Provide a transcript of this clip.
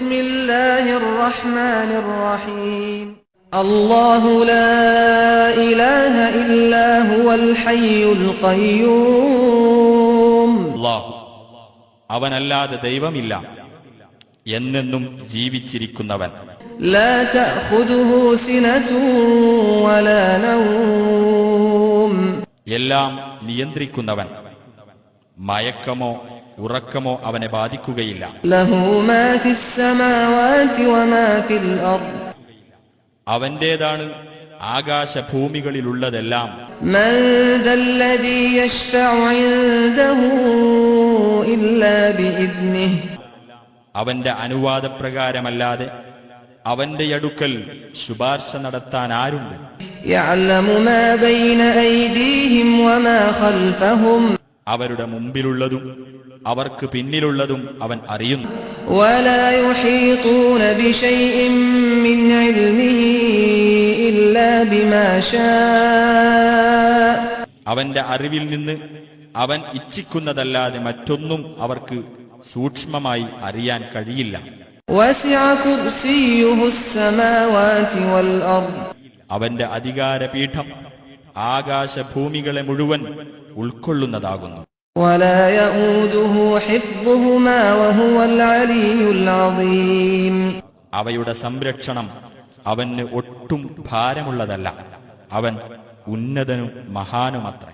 بسم الله الرحمن الرحيم الله لا إله إلا هو الحي القيوم അള്ളാഹു അവനല്ലാതെ ദൈവമില്ല എന്നെന്നും ജീവിച്ചിരിക്കുന്നവൻ لا تأخذه سنة ولا نوم എല്ലാം നിയന്ത്രിക്കുന്നവൻ മയക്കമോ ഉറക്കമോ അവനെ ബാധിക്കുകയില്ല. അവന്റേതാണ് ആകാശഭൂമികളിലുള്ളതെല്ലാം. അവന്റെ അനുവാദപ്രകാരമല്ലാതെ അവന്റെ അടുക്കൽ ശുപാർശ നടത്താൻ ആരുണ്ട് അവരുടെ മുമ്പിലുള്ളതും അവർക്ക് പിന്നിലുള്ളതും അവൻ അറിയുന്നു. അവന്റെ അറിവിൽ നിന്ന് അവൻ ഇച്ഛിക്കുന്നതല്ലാതെ മറ്റൊന്നും അവർക്ക് സൂക്ഷ്മമായി അറിയാൻ കഴിയില്ല. അവന്റെ അധികാരപീഠം ആകാശഭൂമികളെ മുഴുവൻ ഉൾക്കൊള്ളുന്നതാകുന്നു. ولا يؤوده حفظهما وهو العلي العظيم അവയുടെ സംരക്ഷണം അവന് ഒട്ടും ഭാരമുള്ളതല്ല അവൻ ഉന്നതനും മഹാനുമത്രേ